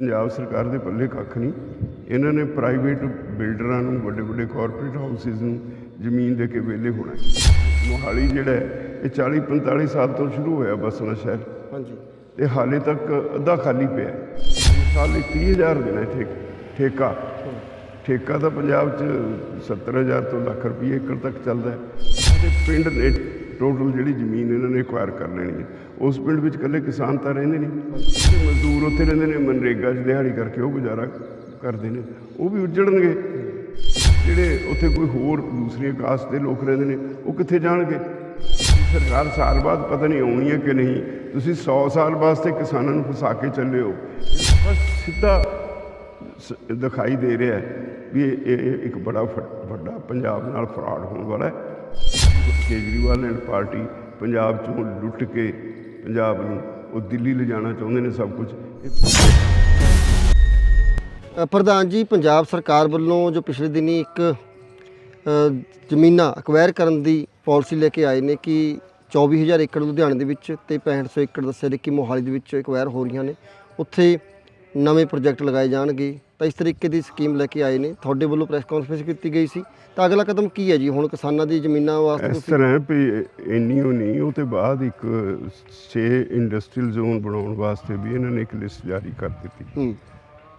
ਪੰਜਾਬ ਸਰਕਾਰ ਦੇ ਪੱਲੇ ਕੱਖ ਨਹੀਂ। ਇਹਨਾਂ ਨੇ ਪ੍ਰਾਈਵੇਟ ਬਿਲਡਰਾਂ ਨੂੰ ਵੱਡੇ ਵੱਡੇ ਕਾਰਪੋਰੇਟ ਹਾਊਸਿਸ ਨੂੰ ਜ਼ਮੀਨ ਦੇ ਕੇ ਵਿਹਲੇ ਹੋਣਾ ਹੈ। ਮੋਹਾਲੀ ਜਿਹੜਾ ਇਹ 40 45 ਸਾਲ ਤੋਂ ਸ਼ੁਰੂ ਹੋਇਆ ਬਸਣਾ ਸ਼ਹਿਰ। ਹਾਂਜੀ। ਤੇ ਹਾਲੇ ਤੱਕ ਅੱਧਾ ਖਾਲੀ ਪਿਆ। ਸਾਲ ਲਈ 30000 ਦੇਣਾ ਠੇਕ ਠੇਕਾ। ਠੇਕਾ ਤਾਂ ਪੰਜਾਬ 'ਚ 70000 ਤੋਂ ਲੱਖ ਰੁਪਏ ਏਕੜ ਤੱਕ ਚੱਲਦਾ ਹੈ। ਤੇ ਪਿੰਡ ਨੇ ਟੋਟਲ ਜਿਹੜੀ ਜ਼ਮੀਨ ਇਹਨਾਂ ਨੇ ਐਕਵਾਇਰ ਕਰ ਲੈਣੀ ਹੈ। ਉਸ ਪਿੰਡ ਵਿੱਚ ਇਕੱਲੇ ਕਿਸਾਨ ਤਾਂ ਰਹਿੰਦੇ ਨਹੀਂ। ਮਜ਼ਦੂਰ ਉੱਥੇ ਰਹਿੰਦੇ ਨੇ, ਮਨਰੇਗਾ 'ਚ ਦਿਹਾੜੀ ਕਰਕੇ ਉਹ ਗੁਜ਼ਾਰਾ ਕਰਦੇ ਨੇ। ਉਹ ਵੀ ਉੱਜੜਨਗੇ। ਜਿਹੜੇ ਉੱਥੇ ਕੋਈ ਹੋਰ ਦੂਸਰੀਆਂ ਕਾਸਟ ਦੇ ਲੋਕ ਰਹਿੰਦੇ ਨੇ, ਉਹ ਕਿੱਥੇ ਜਾਣਗੇ? ਸਰਕਾਰ ਸਾਲ ਬਾਅਦ ਪਤਾ ਨਹੀਂ ਆਉਣੀ ਹੈ ਕਿ ਨਹੀਂ। ਤੁਸੀਂ 100 ਸਾਲ ਵਾਸਤੇ ਕਿਸਾਨਾਂ ਨੂੰ ਫਸਾ ਕੇ ਚੱਲੇ ਹੋ। ਬਸ ਸਿੱਧਾ ਸ- ਦਿਖਾਈ ਦੇ ਰਿਹਾ ਹੈ ਵੀ ਇਹ ਇੱਕ ਬੜਾ ਫ- ਵੱਡਾ ਪੰਜਾਬ ਨਾਲ ਫਰਾਡ ਹੋਣ ਵਾਲਾ ਹੈ। ਕੇਜਰੀਵਾਲ ਐਂਡ ਪਾਰਟੀ ਪੰਜਾਬ ਚੋਂ ਲੁੱਟ ਕੇ ਪੰਜਾਬ ਨੂੰ, ਉਹ ਦਿੱਲੀ ਲਿਜਾਣਾ ਚਾਹੁੰਦੇ ਨੇ ਸਭ ਕੁਝ ਪ੍ਰਧਾਨ ਜੀ, ਪੰਜਾਬ ਸਰਕਾਰ ਵੱਲੋਂ ਜੋ ਪਿਛਲੇ ਦਿਨੀ ਇੱਕ ਜ਼ਮੀਨਾਂ ਅਕਵਾਇਰ ਕਰਨ ਦੀ ਪਾਲਿਸੀ ਲੈ ਕੇ ਆਏ ਨੇ ਕਿ 24000 ਏਕੜ ਲੁਧਿਆਣੇ ਦੇ ਵਿੱਚ ਤੇ 6500 ਏਕੜ ਦੱਸਿਆ ਕਿ ਮੋਹਾਲੀ ਦੇ ਵਿੱਚ ਅਕਵਾਇਰ ਹੋ ਰਹੀਆਂ ਨੇ। ਉੱਥੇ ਨਵੇਂ ਪ੍ਰੋਜੈਕਟ ਲਗਾਏ ਜਾਣਗੇ। ਤਾਂ ਇਸ ਤਰੀਕੇ ਦੀ ਸਕੀਮ ਲੈ ਕੇ ਆਏ ਨੇ। ਤੁਹਾਡੇ ਵੱਲੋਂ ਪ੍ਰੈਸ ਕਾਨਫਰੰਸ ਕੀਤੀ ਗਈ ਸੀ। ਤਾਂ ਅਗਲਾ ਕਦਮ ਕੀ ਹੈ ਜੀ? ਹੁਣ ਕਿਸਾਨਾਂ ਦੀ ਜ਼ਮੀਨਾਂ ਵਾਸਤੇ ਇਸ ਤਰ੍ਹਾਂ ਵੀ ਇੰਨੀ ਉਹ ਨਹੀਂ ਉਹ ਤੇ ਬਾਅਦ ਇੱਕ 6 ਇੰਡਸਟਰੀਅਲ ਜ਼ੋਨ ਬਣਾਉਣ ਵਾਸਤੇ ਵੀ ਇਹਨਾਂ ਨੇ ਇੱਕ ਲਿਸਟ ਜਾਰੀ ਕਰ ਦਿੱਤੀ। ਹੂੰ।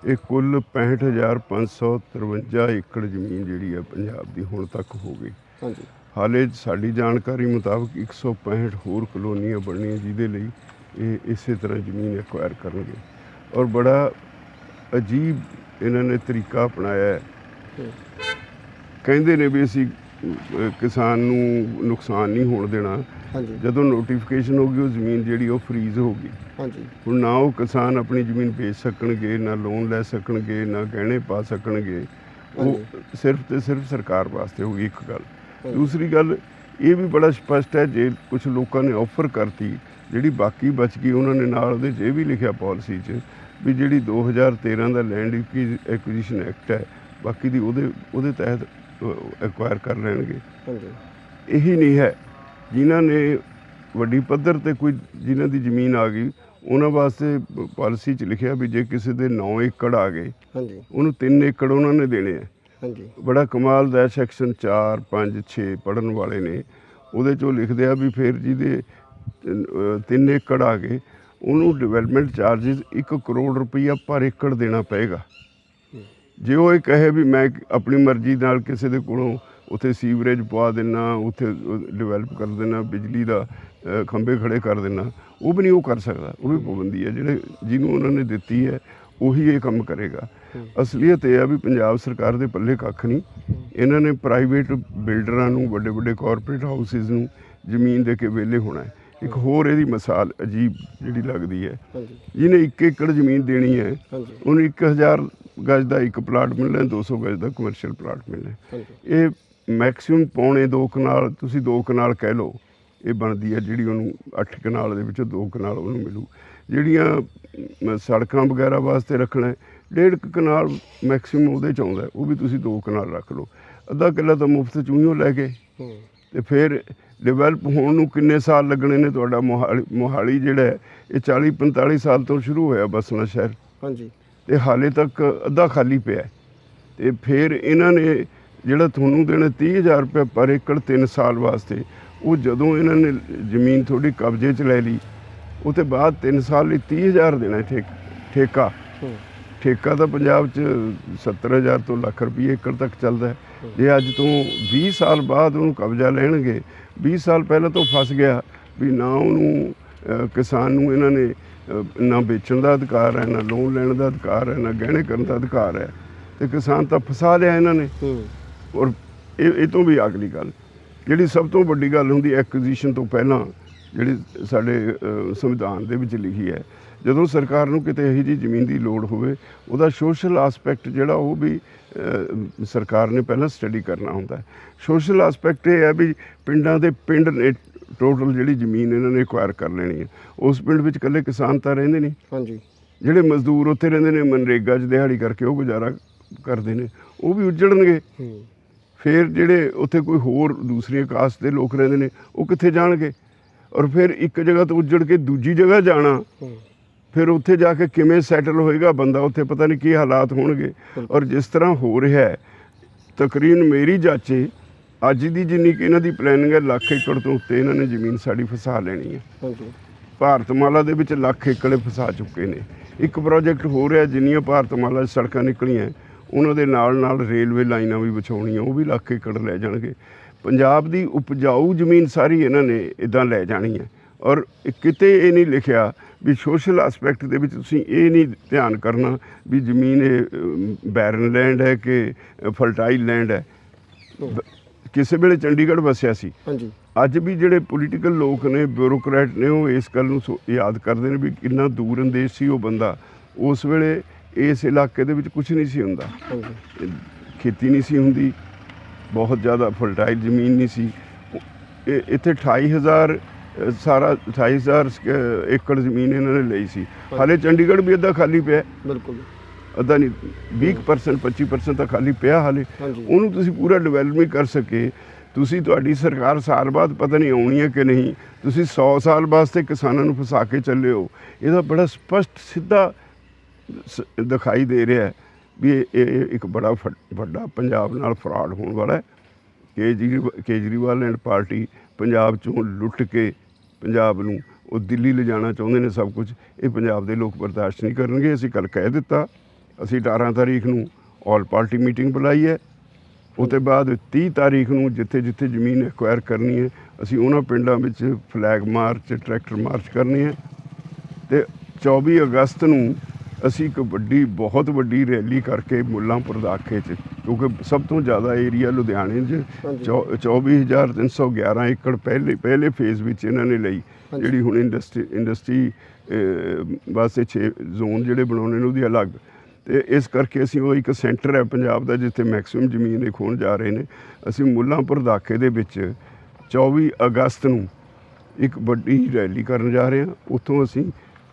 ਇਹ ਕੁੱਲ 65553 ਏਕੜ ਜ਼ਮੀਨ ਜਿਹੜੀ ਹੈ ਪੰਜਾਬ ਦੀ ਹੁਣ ਤੱਕ ਹੋ ਗਈ। ਹਾਂਜੀ। ਹਾਲੇ ਸਾਡੀ ਜਾਣਕਾਰੀ ਮੁਤਾਬਕ 165 ਹੋਰ ਕਲੋਨੀਆਂ ਬਣਨੀਆਂ ਜਿਹਦੇ ਲਈ ਇਹ ਇਸੇ ਤਰ੍ਹਾਂ ਜ਼ਮੀਨ ਐਕਵਾਇਰ ਕਰਨਗੇ। ਔਰ ਬੜਾ ਅਜੀਬ ਇਹਨਾਂ ਨੇ ਤਰੀਕਾ ਅਪਣਾਇਆ ਹੈ। ਹੂੰ। ਕਹਿੰਦੇ ਨੇ ਵੀ ਅਸੀਂ ਅਹ, ਕਿਸਾਨ ਨੂੰ ਨੁਕਸਾਨ ਨਹੀਂ ਹੋਣ ਦੇਣਾ। ਹਾਂਜੀ। ਜਦੋਂ ਨੋਟੀਫਿਕੇਸ਼ਨ ਹੋ ਗਈ ਉਹ ਜ਼ਮੀਨ ਜਿਹੜੀ ਉਹ ਫ੍ਰੀਜ਼ ਹੋ ਗਈ। ਹਾਂਜੀ। ਹੁਣ ਨਾ ਉਹ ਕਿਸਾਨ ਆਪਣੀ ਜ਼ਮੀਨ ਵੇਚ ਸਕਣਗੇ ਨਾ ਲੋਨ ਲੈ ਸਕਣਗੇ ਨਾ ਗਹਿਣੇ ਪਾ ਸਕਣਗੇ। ਉਹ ਸਿਰਫ ਤੇ ਸਿਰਫ ਸਰਕਾਰ ਵਾਸਤੇ ਹੋਗੀ ਇੱਕ ਗੱਲ। ਦੂਸਰੀ ਗੱਲ ਇਹ ਵੀ ਬੜਾ ਸਪਸ਼ਟ ਹੈ ਜੇ ਕੁਝ ਲੋਕਾਂ ਨੇ ਆਫਰ ਕਰਤੀ ਜਿਹੜੀ ਬਾਕੀ ਬਚ ਗਈ ਉਹਨਾਂ ਨੇ ਨਾਲ ਉਹਦੇ 'ਚ ਇਹ ਵੀ ਲਿਖਿਆ ਪਾਲਿਸੀ 'ਚ ਵੀ ਜਿਹੜੀ 2013 ਦਾ ਲੈਂਡ ਐਕੁਜੀਸ਼ਨ ਐਕਟ ਹੈ ਬਾਕੀ ਦੀ ਉਹਦੇ ਉਹਦੇ ਤਹਿਤ ਐਕਵਾਇਰ ਕਰ ਲੈਣਗੇ। ਹਾਂਜੀ। ਇਹੀ ਨਹੀਂ ਹੈ। ਜਿਨ੍ਹਾਂ ਨੇ ਵੱਡੀ ਪੱਧਰ ਤੇ ਕੋਈ ਜਿਨ੍ਹਾਂ ਦੀ ਜ਼ਮੀਨ ਆ ਗਈ ਉਹਨਾਂ ਵਾਸਤੇ ਪਾਲਿਸੀ 'ਚ ਲਿਖਿਆ ਵੀ ਜੇ ਕਿਸੇ ਦੇ 9 ਏਕੜ ਆ ਗਏ ਹਾਂਜੀ। ਉਹਨੂੰ 3 ਏਕੜ ਉਹਨਾਂ ਨੇ ਦੇਣੇ ਆ ਹਾਂਜੀ। ਬੜਾ ਕਮਾਲ ਦਾ ਸੈਕਸ਼ਨ 4 5 6 ਪੜਨ ਵਾਲੇ ਨੇ। ਉਹਦੇ 'ਚੋਂ ਲਿਖਦੇ ਆ ਵੀ ਫਿਰ ਜਿਹਦੇ 3 ਏਕੜ ਆ ਗਏ ਉਹਨੂੰ ਡਿਵੈਲਪਮੈਂਟ ਚਾਰजेस 1 ਕਰੋੜ ਰੁਪਈਆ ਪਰ ਏਕੜ ਦੇਣਾ ਪਏਗਾ। ਜੇ ਉਹ ਇਹ ਕਹੇ ਵੀ ਮੈਂ ਆਪਣੀ ਮਰਜ਼ੀ ਨਾਲ ਕਿਸੇ ਦੇ ਕੋਲੋਂ ਉੱਥੇ ਸੀਵਰੇਜ ਪਵਾ ਦੇਣਾ ਉੱਥੇ ਡਿਵੈਲਪ ਕਰ ਦੇਣਾ ਬਿਜਲੀ ਦਾ ਖੰਭੇ ਖੜੇ ਕਰ ਦੇਣਾ ਉਹ ਵੀ ਨਹੀਂ ਉਹ ਕਰ ਸਕਦਾ। ਉਹ ਵੀ ਪਾਬੰਦੀ ਹੈ। ਜਿਹੜੇ ਜਿਹਨੂੰ ਉਹਨਾਂ ਨੇ ਦਿੱਤੀ ਹੈ, ਉਹੀ ਇਹ ਕੰਮ ਕਰੇਗਾ। ਅਸਲੀਅਤ ਇਹ ਆ ਵੀ ਪੰਜਾਬ ਸਰਕਾਰ ਦੇ ਪੱਲੇ ਕੱਖ ਨਹੀਂ। ਇਹਨਾਂ ਨੇ ਪ੍ਰਾਈਵੇਟ ਬਿਲਡਰਾਂ ਨੂੰ ਵੱਡੇ ਵੱਡੇ ਕਾਰਪੋਰੇਟ ਹਾਊਸਿਸ ਨੂੰ ਜ਼ਮੀਨ ਦੇ ਕੇ ਵਿਹਲੇ ਹੋਣਾ ਹੈ। ਇੱਕ ਹੋਰ ਇਹਦੀ ਮਿਸਾਲ ਅਜੀਬ ਜਿਹੜੀ ਲੱਗਦੀ ਹੈ। ਜਿਹਨੇ 1 ਏਕੜ ਜ਼ਮੀਨ ਦੇਣੀ ਹੈ ਉਹਨੂੰ 1000 ਗਜ ਦਾ ਇੱਕ ਪਲਾਟ ਮਿਲਣਾ ਹੈ, 200 ਗਜ ਦਾ ਕਮਰਸ਼ੀਅਲ ਪਲਾਟ ਮਿਲਣਾ ਇਹ ਮੈਕਸਿਮਮ ਪੌਣੇ 2 ਕਨਾਲ ਤੁਸੀਂ 2 ਕਨਾਲ ਕਹਿ ਲਓ ਇਹ ਬਣਦੀ ਹੈ ਜਿਹੜੀ ਉਹਨੂੰ 8 ਕਨਾਲ ਦੇ ਵਿੱਚੋਂ 2 ਕਨਾਲ ਉਹਨੂੰ ਮਿਲੂ। ਜਿਹੜੀਆਂ ਸੜਕਾਂ ਵਗੈਰਾ ਵਾਸਤੇ ਰੱਖਣਾ ਡੇਢ ਕੁ ਕਨਾਲ ਮੈਕਸਿਮਮ ਉਹਦੇ ਚ ਆਉਂਦਾ ਉਹ ਵੀ ਤੁਸੀਂ 2 ਕਨਾਲ ਰੱਖ ਲਓ। ਅੱਧਾ ਕਿੱਲਾ ਤਾਂ ਮੁਫਤ ਚੂਹੀਓ ਲੈ ਗਏ ਹੂੰ। ਤੇ ਫਿਰ ਡਿਵੈਲਪ ਹੋਣ ਨੂੰ ਕਿੰਨੇ ਸਾਲ ਲੱਗਣੇ ਨੇ ਤੁਹਾਡਾ ਮੋਹਾਲੀ ਮੋਹਾਲੀ ਜਿਹੜਾ ਹੈ ਇਹ 40 45 ਸਾਲ ਤੋਂ ਸ਼ੁਰੂ ਹੋਇਆ ਬਸਣਾ ਸ਼ਹਿਰ। ਹਾਂਜੀ। ਤੇ ਹਾਲੇ ਤੱਕ ਅੱਧਾ ਖਾਲੀ ਪਿਆ ਹੈ। ਤੇ ਫਿਰ ਇਹਨਾਂ ਨੇ ਜਿਹੜਾ ਤੁਹਾਨੂੰ ਦੇਣਾ 30000 ਰੁਪਏ ਪਰ ਏਕੜ 3 ਸਾਲ ਵਾਸਤੇ ਉਹ ਜਦੋਂ ਇਹਨਾਂ ਨੇ ਜ਼ਮੀਨ ਤੁਹਾਡੀ ਕਬਜ਼ੇ 'ਚ ਲੈ ਲਈ ਉਹ ਤੇ ਬਾਅਦ 3 ਸਾਲ ਲਈ 30000 ਦੇਣਾ ਠੇਕ ਠੇਕਾ। ਹੂੰ। ਠੇਕਾ ਤਾਂ ਪੰਜਾਬ 'ਚ 70000 ਤੋਂ ਲੱਖ ਰੁਪਏ ਏਕੜ ਤੱਕ ਚੱਲਦਾ ਹੈ। ਜੇ ਅੱਜ ਤੋਂ 20 ਸਾਲ ਬਾਅਦ ਉਹਨੂੰ ਕਬਜ਼ਾ ਲੈਣਗੇ 20 ਸਾਲ ਪਹਿਲਾਂ ਤੋਂ ਫਸ ਗਿਆ ਵੀ ਨਾ ਉਹਨੂੰ ਕਿਸਾਨ ਨੂੰ ਇਹਨਾਂ ਨੇ ਨਾ ਵੇਚਣ ਦਾ ਅਧਿਕਾਰ ਹੈ ਨਾ ਲੋਨ ਲੈਣ ਦਾ ਅਧਿਕਾਰ ਹੈ ਨਾ ਗਹਿਣੇ ਕਰਨ ਦਾ ਅਧਿਕਾਰ ਹੈ। ਤੇ ਕਿਸਾਨ ਤਾਂ ਫਸਾ ਲਿਆ ਇਹਨਾਂ ਨੇ। ਔਰ ਇਹ ਤੋਂ ਵੀ ਅਗਲੀ ਗੱਲ ਜਿਹੜੀ ਸਭ ਤੋਂ ਵੱਡੀ ਗੱਲ ਹੁੰਦੀ ਐਕੁਜੀਸ਼ਨ ਤੋਂ ਪਹਿਲਾਂ ਜਿਹੜੀ ਸਾਡੇ ਸੰਵਿਧਾਨ ਦੇ ਵਿੱਚ ਲਿਖੀ ਹੈ ਜਦੋਂ ਸਰਕਾਰ ਨੂੰ ਕਿਤੇ ਇਹੋ ਜਿਹੀ ਜ਼ਮੀਨ ਦੀ ਲੋੜ ਹੋਵੇ ਉਹਦਾ ਸੋਸ਼ਲ ਐਸਪੈਕਟ ਜਿਹੜਾ ਉਹ ਵੀ ਸਰਕਾਰ ਨੇ ਪਹਿਲਾਂ ਸਟੱਡੀ ਕਰਨਾ ਹੁੰਦਾ ਹੈ। ਸੋਸ਼ਲ ਐਸਪੈਕਟ ਇਹ ਹੈ ਵੀ ਪਿੰਡਾਂ ਦੇ ਪਿੰਡ ਨੇ ਟੋਟਲ ਜਿਹੜੀ ਜ਼ਮੀਨ ਇਹਨਾਂ ਨੇ ਐਕਵਾਇਰ ਕਰ ਲੈਣੀ ਹੈ। ਉਸ ਪਿੰਡ ਵਿੱਚ ਇਕੱਲੇ ਕਿਸਾਨ ਤਾਂ ਰਹਿੰਦੇ ਨਹੀਂ। ਹਾਂਜੀ। ਜਿਹੜੇ ਮਜ਼ਦੂਰ ਉੱਥੇ ਰਹਿੰਦੇ ਨੇ ਮਨਰੇਗਾ 'ਚ ਦਿਹਾੜੀ ਕਰਕੇ ਉਹ ਗੁਜ਼ਾਰਾ ਕਰਦੇ ਨੇ ਉਹ ਵੀ ਉੱਜੜਨਗੇ। ਫਿਰ ਜਿਹੜੇ ਉੱਥੇ ਕੋਈ ਹੋਰ ਦੂਸਰੀਆਂ ਕਾਸਟ ਦੇ ਲੋਕ ਰਹਿੰਦੇ ਨੇ ਉਹ ਕਿੱਥੇ ਜਾਣਗੇ? ਔਰ ਫਿਰ ਇੱਕ ਜਗ੍ਹਾ ਤੋਂ ਉੱਜੜ ਕੇ ਦੂਜੀ ਜਗ੍ਹਾ ਜਾਣਾ। ਫਿਰ ਉੱਥੇ ਜਾ ਕੇ ਕਿਵੇਂ ਸੈਟਲ ਹੋਏਗਾ ਬੰਦਾ ਉੱਥੇ ਪਤਾ ਨਹੀਂ ਕੀ ਹਾਲਾਤ ਹੋਣਗੇ। ਔਰ ਜਿਸ ਤਰ੍ਹਾਂ ਹੋ ਰਿਹਾ ਹੈ ਤਕਰੀਬਨ ਮੇਰੀ ਜਾਚੇ ਅੱਜ ਦੀ ਜਿੰਨੀ ਕਿ ਇਹਨਾਂ ਦੀ ਪਲੈਨਿੰਗ ਹੈ ਲੱਖ ਏਕੜ ਤੋਂ ਉੱਤੇ ਇਹਨਾਂ ਨੇ ਜ਼ਮੀਨ ਸਾਡੀ ਫਸਾ ਲੈਣੀ ਹੈ। ਭਾਰਤਮਾਲਾ ਦੇ ਵਿੱਚ ਲੱਖ ਏਕੜ ਫਸਾ ਚੁੱਕੇ ਨੇ। ਇੱਕ ਪ੍ਰੋਜੈਕਟ ਹੋ ਰਿਹਾ ਜਿੰਨੀਆਂ ਭਾਰਤਮਾਲਾ 'ਚ ਸੜਕਾਂ ਨਿਕਲੀਆਂ ਉਹਨਾਂ ਦੇ ਨਾਲ ਨਾਲ ਰੇਲਵੇ ਲਾਈਨਾਂ ਵੀ ਵਿਛਾਉਣੀਆਂ ਉਹ ਵੀ ਲੱਖ ਏਕੜ ਲੈ ਜਾਣਗੇ। ਪੰਜਾਬ ਦੀ ਉਪਜਾਊ ਜ਼ਮੀਨ ਸਾਰੀ ਇਹਨਾਂ ਨੇ ਇਦਾਂ ਲੈ ਜਾਣੀ ਹੈ। ਔਰ ਕਿਤੇ ਇਹ ਨਹੀਂ ਲਿਖਿਆ ਵੀ ਸੋਸ਼ਲ ਐਸਪੈਕਟ ਦੇ ਵਿੱਚ ਤੁਸੀਂ ਇਹ ਨਹੀਂ ਧਿਆਨ ਕਰਨਾ ਵੀ ਜ਼ਮੀਨ ਇਹ ਬੈਰਨ ਲੈਂਡ ਹੈ ਕਿ ਫਰਟਾਈਲ ਲੈਂਡ ਹੈ। ਕਿਸੇ ਵੇਲੇ ਚੰਡੀਗੜ੍ਹ ਵਸਿਆ ਸੀ। ਹਾਂਜੀ। ਅੱਜ ਵੀ ਜਿਹੜੇ ਪੋਲੀਟੀਕਲ ਲੋਕ ਨੇ ਬਿਊਰੋਕਰੇਟ ਨੇ ਉਹ ਇਸ ਗੱਲ ਨੂੰ ਯਾਦ ਕਰਦੇ ਨੇ ਵੀ ਕਿੰਨਾ ਦੂਰ ਅੰਦੇਸ਼ ਸੀ ਉਹ ਬੰਦਾ। ਉਸ ਵੇਲੇ ਇਸ ਇਲਾਕੇ ਦੇ ਵਿੱਚ ਕੁਝ ਨਹੀਂ ਸੀ ਹੁੰਦਾ। ਖੇਤੀ ਨਹੀਂ ਸੀ ਹੁੰਦੀ। ਬਹੁਤ ਜ਼ਿਆਦਾ ਫਰਟਾਈਲ ਜ਼ਮੀਨ ਨਹੀਂ ਸੀ। ਇਹ- ਇੱਥੇ 28000 ਅ, ਸਾਰਾ 28000 ਸਕੁ- ਏਕੜ ਜ਼ਮੀਨ ਇਹਨਾਂ ਨੇ ਲਈ ਸੀ। ਹਾਲੇ ਚੰਡੀਗੜ੍ਹ ਵੀ ਅੱਧਾ ਖਾਲੀ ਪਿਆ। ਬਿਲਕੁਲ। ਅੱਧਾ ਨਹੀਂ 20% 25% ਤਾਂ ਖਾਲੀ ਪਿਆ ਹਾਲੇ। ਉਹਨੂੰ ਤੁਸੀਂ ਪੂਰਾ ਡਿਵੈਲਪ ਨਹੀਂ ਕਰ ਸਕੇ। ਤੁਸੀਂ ਤੁਹਾਡੀ ਸਰਕਾਰ ਸਾਲ ਬਾਅਦ ਪਤਾ ਨਹੀਂ ਆਉਣੀ ਹੈ ਕਿ ਨਹੀਂ। ਤੁਸੀਂ 100 ਸਾਲ ਵਾਸਤੇ ਕਿਸਾਨਾਂ ਨੂੰ ਫਸਾ ਕੇ ਚੱਲੇ ਹੋ। ਇਹਦਾ ਬੜਾ ਸਪਸ਼ਟ ਸਿੱਧਾ ਦਿਖਾਈ ਦੇ ਰਿਹਾ ਹੈ ਵੀ ਇਹ ਇੱਕ ਬੜਾ ਵੱਡਾ ਪੰਜਾਬ ਨਾਲ ਫਰਾਡ ਹੋਣ ਵਾਲਾ ਹੈ। ਕੇਜਰੀਵਾਲ ਐਂਡ ਪਾਰਟੀ ਪੰਜਾਬ ਚੋਂ ਲੁੱਟ ਕੇ ਪੰਜਾਬ ਨੂੰ ਉਹ ਦਿੱਲੀ ਲਿਜਾਣਾ ਚਾਹੁੰਦੇ ਨੇ ਸਭ ਕੁਝ, ਇਹ ਪੰਜਾਬ ਦੇ ਲੋਕ ਬਰਦਾਸ਼ਤ ਨਹੀਂ ਕਰਨਗੇ। ਅਸੀਂ ਕੱਲ ਕਹਿ ਦਿੱਤਾ, ਅਸੀਂ 18 ਤਾਰੀਖ ਨੂੰ ਆਲ ਪਾਰਟੀ ਮੀਟਿੰਗ ਬੁਲਾਈ ਹੈ। ਉਹ ਤੋਂ ਬਾਅਦ 30 ਤਾਰੀਖ ਨੂੰ ਜਿੱਥੇ ਜਿੱਥੇ ਜ਼ਮੀਨ ਐਕਵਾਇਰ ਕਰਨੀ ਹੈ, ਅਸੀਂ ਉਹਨਾਂ ਪਿੰਡਾਂ ਵਿੱਚ ਫਲੈਗ ਮਾਰਚ ਟਰੈਕਟਰ ਮਾਰਚ ਕਰਨੀ ਹੈ। ਤੇ 24 ਅਗਸਤ ਨੂੰ ਅਸੀਂ ਇੱਕ ਵੱਡੀ, ਬਹੁਤ ਵੱਡੀ ਰੈਲੀ ਕਰਕੇ ਮੁੱਲਾਂਪੁਰ ਦਾਖੇ 'ਚ ਕਿਉਂਕਿ ਸਭ ਤੋਂ ਜ਼ਿਆਦਾ ਏਰੀਆ ਲੁਧਿਆਣੇ 'ਚ ਹਾਂਜੀ। ਚੌ- 24311 ਏਕੜ ਪਹਿਲੇ ਪਹਿਲੇ ਫੇਜ਼ ਵਿੱਚ ਇਹਨਾਂ ਨੇ ਲਈ। ਜਿਹੜੀ ਹੁਣ ਇੰਡਸਟਰੀ ਇੰਡਸਟਰੀ ਵਾਸਤੇ 6 ਜ਼ੋਨ ਜਿਹੜੇ ਬਣਾਉਣੇ ਨੇ ਉਹਦੀ ਅਲੱਗ ਤੇ ਇਸ ਕਰਕੇ ਅਸੀਂ ਉਹ ਇੱਕ ਸੈਂਟਰ ਹੈ ਪੰਜਾਬ ਦਾ ਜਿੱਥੇ ਮੈਕਸਿਮਮ ਜ਼ਮੀਨ ਇਹ ਖੋਣ ਜਾ ਰਹੇ ਨੇ ਅਸੀਂ ਮੁੱਲਾਂਪੁਰ ਦਾਖੇ ਦੇ ਵਿੱਚ 24 ਅਗਸਤ ਨੂੰ ਇੱਕ ਵੱਡੀ ਰੈਲੀ ਕਰਨ ਜਾ ਰਹੇ ਹਾਂ ਉੱਥੋਂ ਅਸੀਂ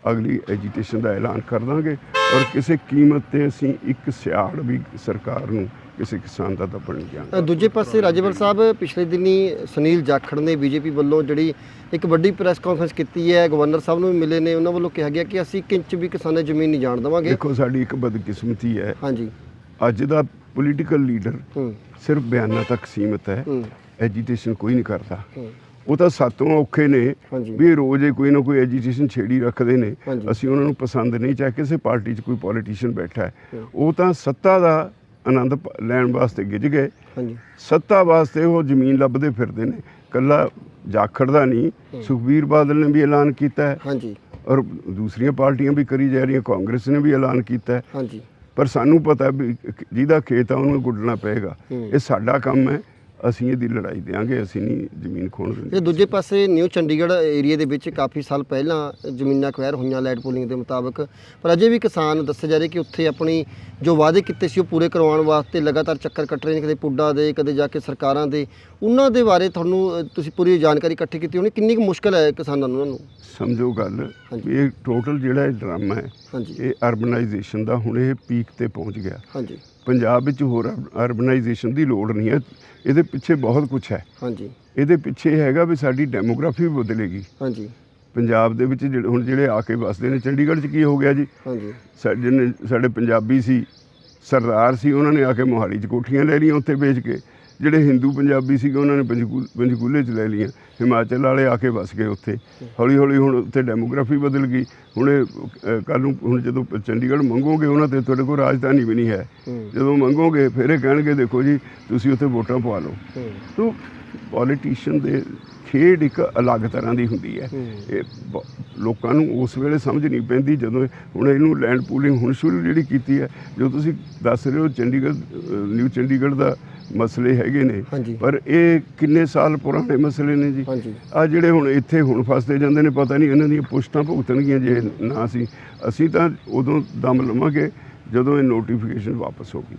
ਅਗਲੀ ਐਜੀਟੇਸ਼ਨ ਦਾ ਐਲਾਨ ਕਰ ਦਾਂਗੇ ਔਰ ਕਿਸੇ ਕੀਮਤ ਤੇ ਅਸੀਂ ਇੱਕ ਸਿਆੜ ਵੀ ਸਰਕਾਰ ਨੂੰ ਕਿਸੇ ਕਿਸਾਨ ਦਾ ਦੱਬਣ ਨਹੀਂ ਅ, ਜਾਣਗੇ ਦੂਜੇ ਪਾਸੇ ਰਾਜੇਵਰ ਸਾਹਿਬ ਪਿਛਲੇ ਦਿਨੀ ਸੁਨੀਲ ਜਾਖੜ ਨੇ ਬੀਜੇਪੀ ਵੱਲੋਂ ਜਿਹੜੀ ਇੱਕ ਵੱਡੀ ਪ੍ਰੈਸ ਕਾਨਫਰੰਸ ਕੀਤੀ ਹੈ ਗਵਰਨਰ ਸਾਹਿਬ ਨੂੰ ਵੀ ਮਿਲੇ ਨੇ ਉਹਨਾਂ ਵੱਲੋਂ ਕਿਹਾ ਗਿਆ ਕਿ ਅਸੀਂ ਇੱਕ ਇੰਚ ਵੀ ਕਿਸਾਨਾਂ ਦੀ ਜ਼ਮੀਨ ਨਹੀਂ ਜਾਣ ਦੇਵਾਂਗੇ। ਦੇਖੋ ਸਾਡੀ ਇੱਕ ਬਦਕਿਸਮਤੀ ਹੈ। ਹਾਂਜੀ। ਅੱਜ ਦਾ ਪੋਲੀਟੀਕਲ ਲੀਡਰ ਸਿਰਫ ਬਿਆਨਾਂ ਤੱਕ ਸੀਮਿਤ ਹੈ। ਐਜੀਟੇਸ਼ਨ ਕੋਈ ਨਹੀਂ ਕਰਦਾ। ਉਹ ਤਾਂ ਸਾਤੋਂ ਔਖੇ ਨੇ ਹਾਂਜੀ। ਵੀ ਇਹ ਰੋਜ਼ ਹੀ ਕੋਈ ਨਾ ਕੋਈ ਐਜੀਟੇਸ਼ਨ ਛੇੜੀ ਰੱਖਦੇ ਨੇ। ਹਾਂਜੀ। ਅਸੀਂ ਉਹਨਾਂ ਨੂੰ ਪਸੰਦ ਨਹੀਂ ਚਾਹੇ ਕਿਸੇ ਪਾਰਟੀ 'ਚ ਕੋਈ ਪੋਲੀਟੀਸ਼ੀਅਨ ਬੈਠਾ ਹੈ। ਉਹ ਤਾਂ ਸੱਤਾ ਦਾ ਆਨੰਦ ਪ- ਲੈਣ ਵਾਸਤੇ ਗਿੱਜ ਗਏ। ਹਾਂਜੀ। ਸੱਤਾ ਵਾਸਤੇ ਉਹ ਜ਼ਮੀਨ ਲੱਭਦੇ ਫਿਰਦੇ ਨੇ। ਕੱਲਾ ਜਾਖੜ ਦਾ ਨਹੀਂ ਸੁਖਬੀਰ ਬਾਦਲ ਨੇ ਵੀ ਐਲਾਨ ਕੀਤਾ ਹੈ। ਹਾਂਜੀ। ਔਰ ਦੂਸਰੀਆਂ ਪਾਰਟੀਆਂ ਵੀ ਕਰੀ ਜਾ ਰਹੀਆਂ ਕਾਂਗਰਸ ਨੇ ਵੀ ਐਲਾਨ ਕੀਤਾ ਹੈ। ਹਾਂਜੀ। ਪਰ ਸਾਨੂੰ ਪਤਾ ਵੀ ਜਿਹਦਾ ਖੇਤ ਆ ਉਹਨੂੰ ਗੁੱਡਣਾ ਪਏਗਾ। ਇਹ ਸਾਡਾ ਕੰਮ ਹੈ। ਅਸੀਂ ਇਹਦੀ ਲੜਾਈ ਦੇਾਂਗੇ ਅਸੀਂ ਨਹੀਂ ਜ਼ਮੀਨ ਖੋਣ ਦਿੰਦੇ। ਇਹ ਦੂਜੇ ਪਾਸੇ ਨਿਊ ਚੰਡੀਗੜ੍ਹ ਏਰੀਆ ਦੇ ਵਿੱਚ ਕਾਫੀ ਸਾਲ ਪਹਿਲਾਂ ਜ਼ਮੀਨਾਂ ਅਕਵਾਇਰ ਹੋਈਆਂ ਲੈਟ ਪੂਲਿੰਗ ਦੇ ਮੁਤਾਬਕ। ਪਰ ਅਜੇ ਵੀ ਕਿਸਾਨ ਦੱਸੇ ਜਾ ਰਹੇ ਕਿ ਉੱਥੇ ਆਪਣੀ ਜੋ ਵਾਅਦੇ ਕੀਤੇ ਸੀ ਉਹ ਪੂਰੇ ਕਰਵਾਉਣ ਵਾਸਤੇ ਲਗਾਤਾਰ ਚੱਕਰ ਕੱਟ ਰਹੇ ਨੇ ਕਦੇ ਪੁੱਡਾ ਦੇ ਕਦੇ ਜਾ ਕੇ ਸਰਕਾਰਾਂ ਦੇ। ਉਹਨਾਂ ਦੇ ਬਾਰੇ ਤੁਹਾਨੂੰ ਤੁਸੀਂ ਪੂਰੀ ਜਾਣਕਾਰੀ ਇਕੱਠੀ ਕੀਤੀ ਹੋਣੀ ਕਿੰਨੀ ਕੁ ਮੁਸ਼ਕਲ ਹੈ ਕਿਸਾਨਾਂ ਨੂੰ ਉਹਨਾਂ ਨੂੰ? ਸਮਝੋ ਗੱਲ ਇਹ ਟੋਟਲ ਜਿਹੜਾ ਇਹ ਡਰਾਮਾ ਹੈ ਹਾਂਜੀ। ਇਹ ਅਰਬਨਾਈਜੇਸ਼ਨ ਦਾ ਹੁਣ ਇਹ ਪੀਕ ਤੇ ਪਹੁੰਚ ਗਿਆ। ਹਾਂਜੀ। ਪੰਜਾਬ ਵਿੱਚ ਹੋਰ ਅਰਬਨਾਈਜੇਸ਼ਨ ਦੀ ਲੋੜ ਨਹੀਂ ਹੈ। ਇਹਦੇ ਪਿੱਛੇ ਬਹੁਤ ਕੁਝ ਹੈ। ਹਾਂਜੀ। ਇਹਦੇ ਪਿੱਛੇ ਹੈਗਾ ਵੀ ਸਾਡੀ ਡੈਮੋਗ੍ਰਾਫੀ ਬਦਲੇਗੀ। ਹਾਂਜੀ। ਪੰਜਾਬ ਦੇ ਵਿੱਚ ਜਿਹੜੇ ਹੁਣ ਜਿਹੜੇ ਆ ਕੇ ਵਸਦੇ ਨੇ ਚੰਡੀਗੜ੍ਹ 'ਚ ਕੀ ਹੋ ਗਿਆ ਜੀ? ਹਾਂਜੀ। ਸਾਡੇ ਸਾਡੇ ਪੰਜਾਬੀ ਸੀ ਸਰਦਾਰ ਸੀ ਉਹਨਾਂ ਨੇ ਆ ਕੇ ਮੋਹਾਲੀ 'ਚ ਕੋਠੀਆਂ ਲੈ ਲਈਆਂ ਉੱਥੇ ਵੇਚ ਕੇ। ਜਿਹੜੇ ਹਿੰਦੂ ਪੰਜਾਬੀ ਸੀਗੇ ਉਹਨਾਂ ਨੇ ਪੰਜਕੂਲ 'ਚ ਲੈ ਲਈਆਂ। ਹਿਮਾਚਲ ਵਾਲੇ ਆ ਕੇ ਵਸ ਗਏ ਉੱਥੇ। ਹੌਲੀ ਹੌਲੀ ਹੁਣ ਉੱਥੇ ਡੈਮੋਗ੍ਰਾਫੀ ਬਦਲ ਗਈ। ਹੁਣ ਕੱਲ ਨੂੰ ਹੁਣ ਜਦੋਂ ਚੰਡੀਗੜ੍ਹ ਮੰਗੋਗੇ ਉਹਨਾਂ ਤੇ ਤੁਹਾਡੇ ਕੋਲ ਰਾਜਧਾਨੀ ਵੀ ਨਹੀਂ ਹੈ। ਜਦੋਂ ਮੰਗੋਗੇ ਫਿਰ ਇਹ ਕਹਿਣਗੇ ਦੇਖੋ ਜੀ ਤੁਸੀਂ ਉੱਥੇ ਵੋਟਾਂ ਪਵਾ ਲਓ। ਤੋ ਪੋਲੀਟੀਸ਼ੀਅਨ ਦੇ ਖੇਡ ਇੱਕ ਅਲੱਗ ਤਰ੍ਹਾਂ ਦੀ ਹੁੰਦੀ ਹੈ। ਇਹ ਲੋਕਾਂ ਨੂੰ ਉਸ ਵੇਲੇ ਸਮਝ ਨਹੀਂ ਪੈਂਦੀ ਜਦੋਂ ਇਹ- ਹੁਣ ਇਹਨੂੰ ਲੈਂਡ ਪੂਲਿੰਗ ਹੁਣ ਸ਼ੁਰੂ ਜਿਹੜੀ ਕੀਤੀ ਹੈ ਜੋ ਤੁਸੀਂ ਦੱਸ ਰਹੇ ਹੋ ਚੰਡੀਗੜ੍ਹ ਨਿਊ ਚੰਡੀਗੜ੍ਹ ਦਾ ਮਸਲੇ ਹੈਗੇ ਨੇ। ਪਰ ਇਹ ਕਿੰਨੇ ਸਾਲ ਪੁਰਾਣੇ ਮਸਲੇ ਨੇ ਜੀ। ਆ ਜਿਹੜੇ ਹੁਣ ਇੱਥੇ ਹੁਣ ਫਸਦੇ ਜਾਂਦੇ ਨੇ ਪਤਾ ਨਹੀਂ ਇਹਨਾਂ ਦੀਆਂ ਪੁਸ਼ਤਾਂ ਭੁਗਤਣਗੀਆਂ ਜੇ ਨਾ ਅਸੀਂ ਅਸੀਂ ਤਾਂ ਉਦੋਂ ਦਮ ਲਵਾਂਗੇ ਜਦੋਂ ਇਹ ਨੋਟੀਫਿਕੇਸ਼ਨ ਵਾਪਸ ਹੋ ਗਈ